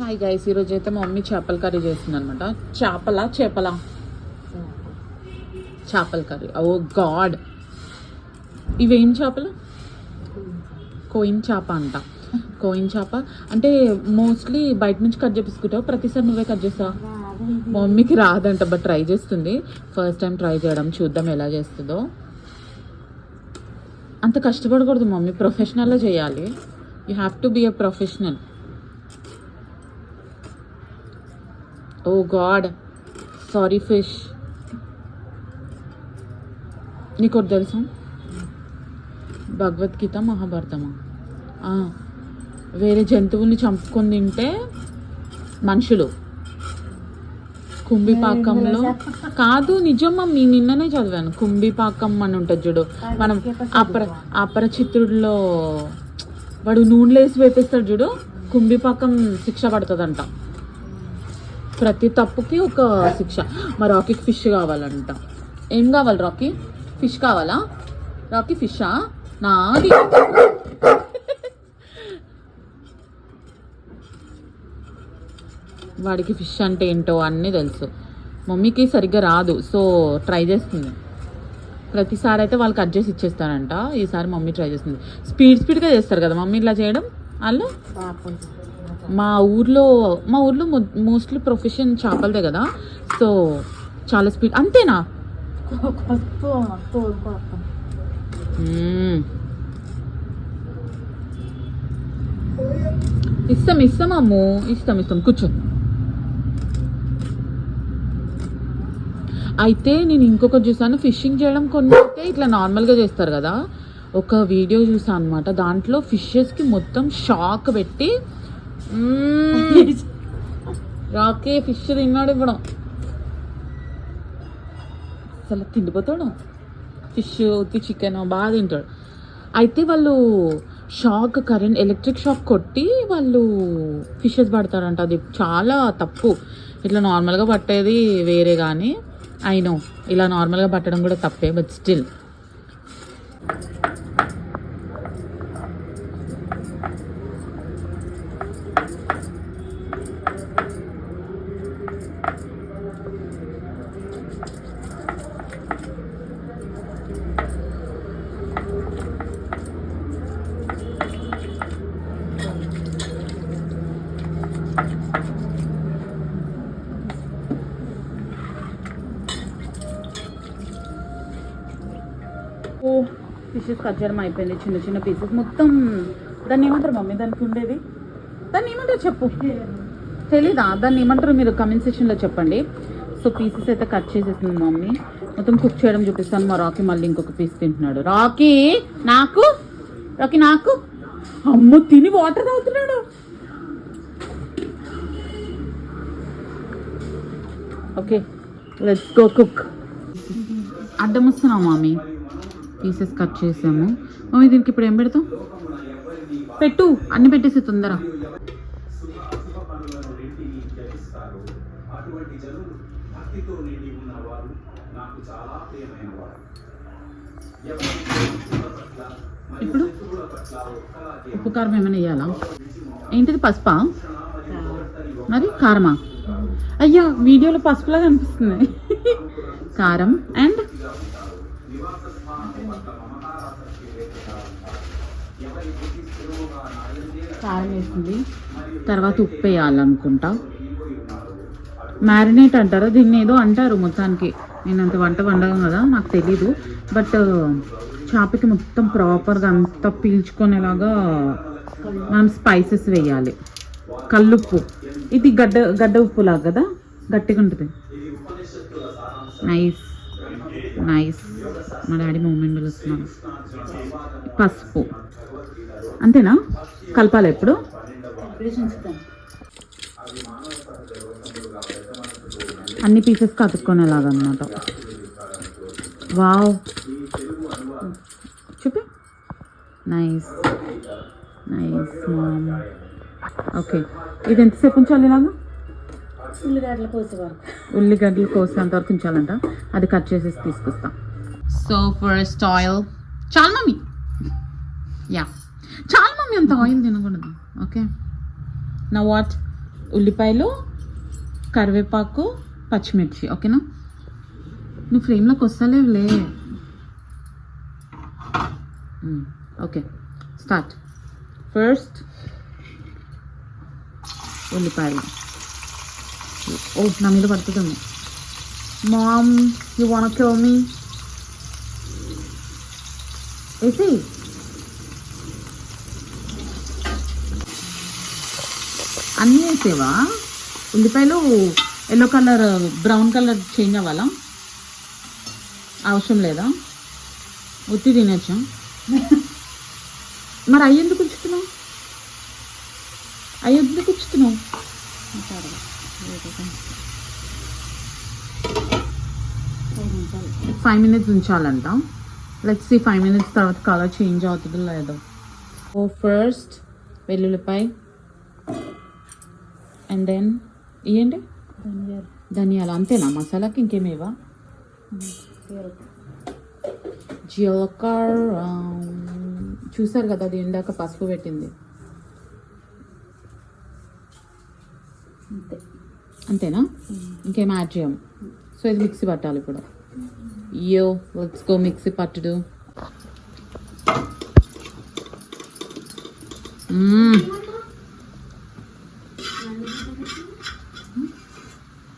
Hi guys ఈరోజు అయితే మా మమ్మీ చేపల కర్రీ చేసింది అనమాట చేపల చేపల? చేపల కర్రీ. ఓ గాడ్. ఇవేం చేపలు? కోయిన్ చేప అంట. కోయిన్ చేప. అంటే మోస్ట్లీ బయట నుంచి కట్ చేపించుకుంటావు ప్రతిసారి నువ్వే కట్ చేస్తావు? మా మమ్మీకి రాదంట బట్ ట్రై చేస్తుంది. ఫస్ట్ టైం ట్రై చేయడం చూద్దాం ఎలా చేస్తుందో. అంత కష్టపడకూడదు మమ్మీ ప్రొఫెషనల్లో చేయాలి. You have to be a professional oh god sorry fish నీకు ఒకటి తెలుసా? భగవద్గీత మహాభారతమా? వేరే జంతువుల్ని చంపుకొని తింటే మనుషులు. కుంభిపాకంలో. కాదు నిజం మీ నిన్ననే చదివాను. కుంభిపాకం అని ఉంటుంది చూడు. మనం అపర అపరచిత్రుడిలో వాడు నూనెలో వేసి వేపిస్తాడు చూడు. కుంభిపాకం శిక్ష పడుతుందంట. ప్రతి తప్పుకి ఒక శిక్ష. మా రాకీకి ఫిష్ కావాలంట. ఏం కావాలి రాకీ? ఫిష్ కావాలా? రాకీ ఫిషా? నాది. వాడికి ఫిష్ అంటే ఏంటో అన్నీ తెలుసు. మమ్మీకి సరిగ్గా రాదు. సో ట్రై చేస్తుంది. ప్రతిసారి అయితే వాళ్ళు కట్ చేసి ఇచ్చేస్తారంట. ఈసారి మమ్మీ ట్రై చేస్తుంది. స్పీడ్ స్పీడ్గా చేస్తారు కదా మమ్మీ ఇట్లా చేయడం? వాళ్ళు? మా ఊర్లో మా ఊర్లో మోస్ట్లీ ప్రొఫెషన్ చేపలదే కదా. సో చాలా స్పీడ్ అంతేనా? ఇస్తాం ఇస్తాం అమ్ము ఇస్తాం ఇస్తాం. కూర్చో. అయితే నేను ఇంకొకటి చూసాను ఫిషింగ్ చేయడం కొన్ని అయితే ఇట్లా నార్మల్గా చేస్తారు కదా. ఒక వీడియో చూసాను అనమాట దాంట్లో ఫిషెస్కి మొత్తం షాక్ పెట్టి రాకే ఫిష్ తిన్నాడు ఇప్పుడు అసలు తిండిపోతాడు ఫిష్ ఉత్తి చికెన్ బాగా తింటాడు అయితే వాళ్ళు షాక్ కరెంట్ ఎలక్ట్రిక్ షాక్ కొట్టి వాళ్ళు ఫిషెస్ పడతారంట అది చాలా తప్పు ఇట్లా నార్మల్గా పట్టేది వేరే కానీ అయినో ఇలా నార్మల్గా పట్టడం కూడా తప్పే but still oh fishes cut చేయడం అయిపోయింది. చిన్న చిన్న పీసెస్ మొత్తం దాన్ని ఏమంటారు మమ్మీ? దానికి ఉండేది? దాన్ని ఏమంటారు చెప్పు? తెలీదా? దాన్ని ఏమంటారు మీరు కమెంట్ సెక్షన్లో చెప్పండి. సో పీసెస్ అయితే కట్ చేసేసింది మమ్మీ. మొత్తం కుక్ చేయడం చూపిస్తాను. మా రాకీ మళ్ళీ ఇంకొక పీస్ తింటున్నాడు. రాకీ నాకు? రాకీ నాకు? అమ్మ తిని వాటర్ తాగుతున్నాడు. ఓకే లెట్స్ గో కుక్ అడ్డం వస్తున్నావు మామీ పీసెస్ కట్ చేసాము. మమ్మీ దీనికి ఇప్పుడు ఏం పెడతాం పెట్టు అన్ని పెట్టేసి తొందర ఇప్పుడు ఉప్పు కారం ఏమైనా వేయాలా? ఏంటిది పసుపా? మరి కారమా? అయ్యా వీడియోలో పసుపులా కనిపిస్తుంది కారం అండ్? కారం వేసింది. తర్వాత ఉప్పు వేయాలనుకుంటా. మ్యారినేట్ అంటారా? దీన్ని ఏదో అంటారు మొత్తానికి. నేను అంత వంట వండను కదా నాకు తెలీదు. బట్ uh, చేపకి మొత్తం ప్రాపర్గా అంతా పీల్చుకునేలాగా మనం స్పైసెస్ వేయాలి. కల్లుప్పు. ఇది గడ్డ గడ్డ ఉప్పు లాగా కదా? గట్టిగా ఉంటుంది. నైస్ నైస్ మా డాడీ మూమెంట్ పిలుస్తున్నాను పసుపు. అంతేనా? కలపాలి ఎప్పుడు అన్ని పీసెస్ కతుక్కునేలాగా అనమాట వావ్. చూపి. నైస్. Nice mom. ఓకే. ఇది ఎంతసేపు ఉంచాలి ఇలాగా? ఉల్లిగడ్డలు కోసే వరకు. ఉల్లిగడ్డలు కోసేంత వరకు ఉంచాలంట. అది కట్ చేసేసి తీసుకొస్తా. సో ఫస్ట్ ఆయిల్ చాలు మమ్మీ యా. చాలు మమ్మీ అంత ఆయిల్ తినకూడదు. ఓకే. నా వాట్ ఉల్లిపాయలు కరివేపాకు పచ్చిమిర్చి ఓకేనా నువ్వు ఫ్రేమ్లోకి వస్తలేవులే మ్మ్. ఓకే స్టార్ట్ ఫస్ట్ ఉల్లిపాయలు ఓ నా మీద పడుతుందేమో mom you want kill me వేసి అన్నీ వేసేవా ఉల్లిపాయలు yellow colour brown colour change అవ్వాలా? అవసరం లేదా? ఉత్తి తినచ్చా? మరి అవి ఎందుకు ఉంచుతున్నావు అవి ఎందుకు ఉంచుతున్నావు ఫైవ్ మినిట్స్ ఉంచాలంట. లెట్స్ సి ఫైవ్ మినిట్స్ తర్వాత కలర్ చేంజ్ అవుతుందో లేదో. ఓ ఫస్ట్ వెల్లుల్లిపాయ. అండ్ దెన్ ఇవ్వండి ధనియాలు ధనియాలు అంతేనా? మసాలాకి ఇంకేమేవా? జీలకర్ర చూసారు కదా అది ఇందాక పసుపు పెట్టింది. అంతే. అంతేనా? ఇంకేం యాడ్ చేయం? సో ఇది మిక్సీ పట్టాలి ఇప్పుడు. యో లెట్స్ గో మిక్సీ పట్టుడు.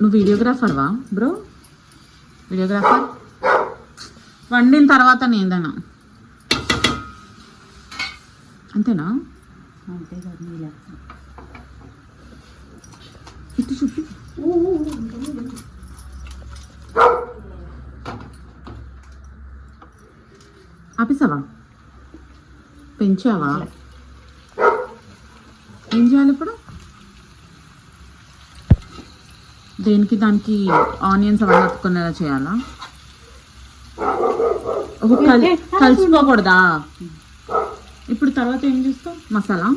నువ్వు వీడియోగ్రాఫర్వా బ్రో వీడియోగ్రాఫర్ వండిన తర్వాత నేందనా అంతేనా? అంతే కదా ఇటు చూపి. ఆపిసావా? పెంచావా ఏం చేయాలి ఇప్పుడు దేనికి దానికి ఆనియన్స్ అవన్నీ అతుక్కునేలా చేయాలా? ఒక కల్- కలిసిపోకూడదా? ఇప్పుడు తర్వాత ఏం చేస్తావు? మసాలా.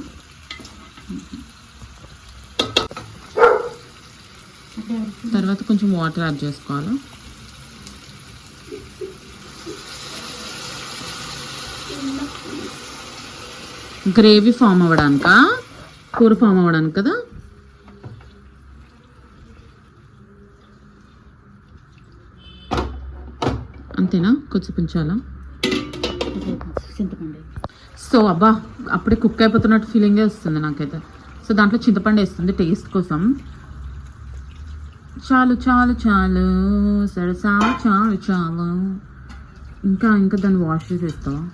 తర్వాత కొంచెం వాటర్ యాడ్ చేసుకోవాలా? గ్రేవీ ఫామ్ అవ్వడానికా? కూర ఫామ్ అవ్వడానికి కదా? అంతేనా? కొంచెం ఉంచాలా? చింతపండు. సో అబ్బా అప్పుడే కుక్ అయిపోతున్నట్టు ఫీలింగే వస్తుంది నాకైతే. సో దాంట్లో చింతపండు వేస్తుంది టేస్ట్ కోసం. చాలు చాలు చాలు. సరసా చాలు చాలు. ఇంకా ఇంకా దాన్ని వాష్ చేసేస్తావా?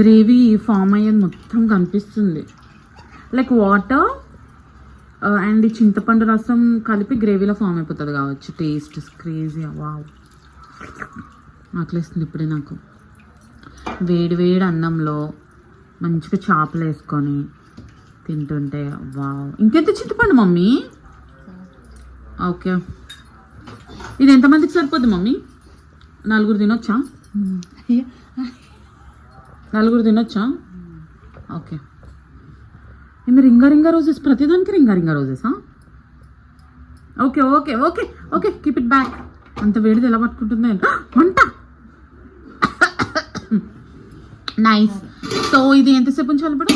గ్రేవీ ఫామ్ అయ్యేది మొత్తం కనిపిస్తుంది. లైక్ వాటర్ అండ్ ఈ చింతపండు రసం కలిపి గ్రేవీలో ఫామ్ అయిపోతుంది కావచ్చు. టేస్ట్ క్రేజీ వావ్ ఆకలిస్తుంది ఇప్పుడే నాకు. వేడి వేడి అన్నంలో మంచిగా చేపలు వేసుకొని తింటుంటే వావ్. ఇంకెంత చింతపండు మమ్మీ? ఓకే. ఇది ఎంతమందికి సరిపోద్ది మమ్మీ? నలుగురు తినొచ్చా? నలుగురు తినొచ్చా? ఓకే. ఇది రింగా రింగా రోజెస్? ప్రతిదానికి రింగా రింగా రోజెసా? Okay okay okay okay. Keep it back అంత వేడిది ఎలా పట్టుకుంటుందో వంట! నైస్ సో ఇది ఎంతసేపు ఉంచాలి ఇప్పుడు?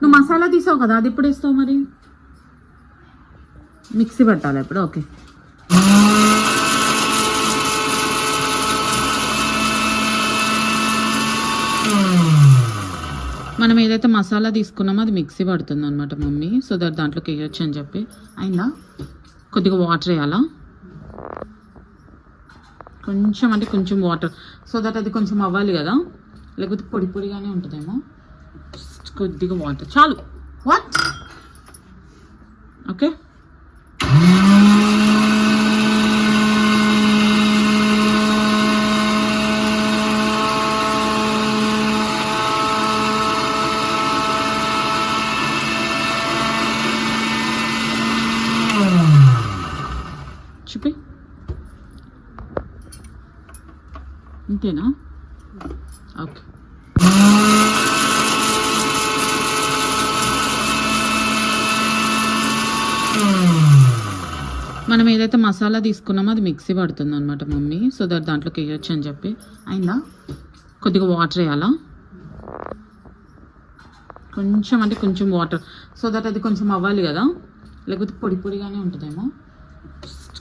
నువ్వు మసాలా తీసావు కదా అది ఎప్పుడు వేస్తావు మరి? మిక్సీ పెట్టాలి ఇప్పుడు? ఓకే మనం ఏదైతే మసాలా తీసుకున్నామో అది మిక్సీ పడుతుంది అనమాట మమ్మీ. సో దట్ దాంట్లోకి వేయొచ్చు అని చెప్పి. అయిందా కొద్దిగా వాటర్ వేయాలా? కొంచెం అంటే కొంచెం వాటర్ సో దట్ అది కొంచెం అవ్వాలి కదా. లేకపోతే పొడి పొడిగానే ఉంటుందేమో. కొద్దిగా వాటర్ చాలు. వాట్ ఓకే చూపి అంతేనా ఓకే. మనం ఏదైతే మసాలా తీసుకున్నామో అది మిక్సీ పడుతుంది అనమాట మమ్మీ. సో దట్ దాంట్లోకి వేయొచ్చు అని చెప్పి. అయిందా? కొద్దిగా వాటర్ వేయాలా? కొంచెం అంటే కొంచెం వాటర్. సో దట్ అది కొంచెం అవ్వాలి కదా. లేకపోతే పొడి పొడిగానే ఉంటుందేమో?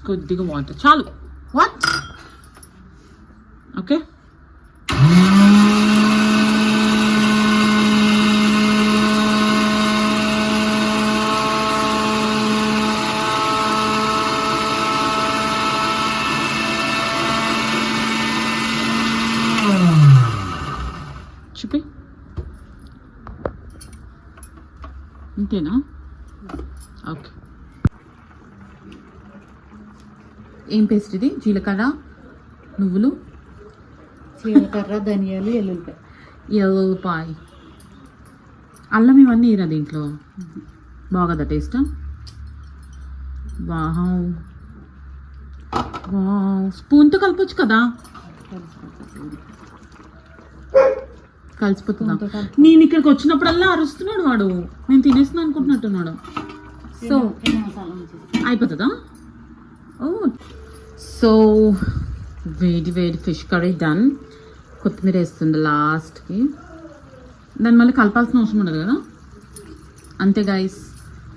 కొద్దిగా వాటర్. చాలు. What okay. చూపి అంతేనా ఓకే. ఏం పేస్ట్ ఇది? జీలకర్ర నువ్వులు? జీలకర్ర ధనియాలు ఎల్లుల్లిపాయ. ఎల్లుల్లిపాయ. అల్లం ఇవన్నీ ఇరా దీంట్లో? బాగదా టేస్ట్? వావ్. వావ్. స్పూన్తో కలపొచ్చు కదా? కలిసిపోతుందా. నేను ఇక్కడికి వచ్చినప్పుడల్లా అరుస్తున్నాడు వాడు. నేను తినేస్తున్నా అనుకుంటున్నట్టున్నాడు. సో అయిపోతుందా? ఓ. సో వేడి వేడి ఫిష్ కర్రీ డన్. కొత్తిమీర వేస్తుంది లాస్ట్కి. దాన్ని మళ్ళీ కలపాల్సిన అవసరం ఉండదు కదా? అంతే గైస్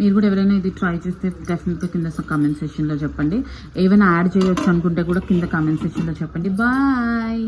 మీరు కూడా ఎవరైనా ఇది ట్రై చేస్తే డెఫినెట్గా కింద కామెంట్ సెక్షన్లో చెప్పండి. ఏమైనా యాడ్ చేయొచ్చు అనుకుంటే కూడా కింద కామెంట్ సెక్షన్లో చెప్పండి. బాయ్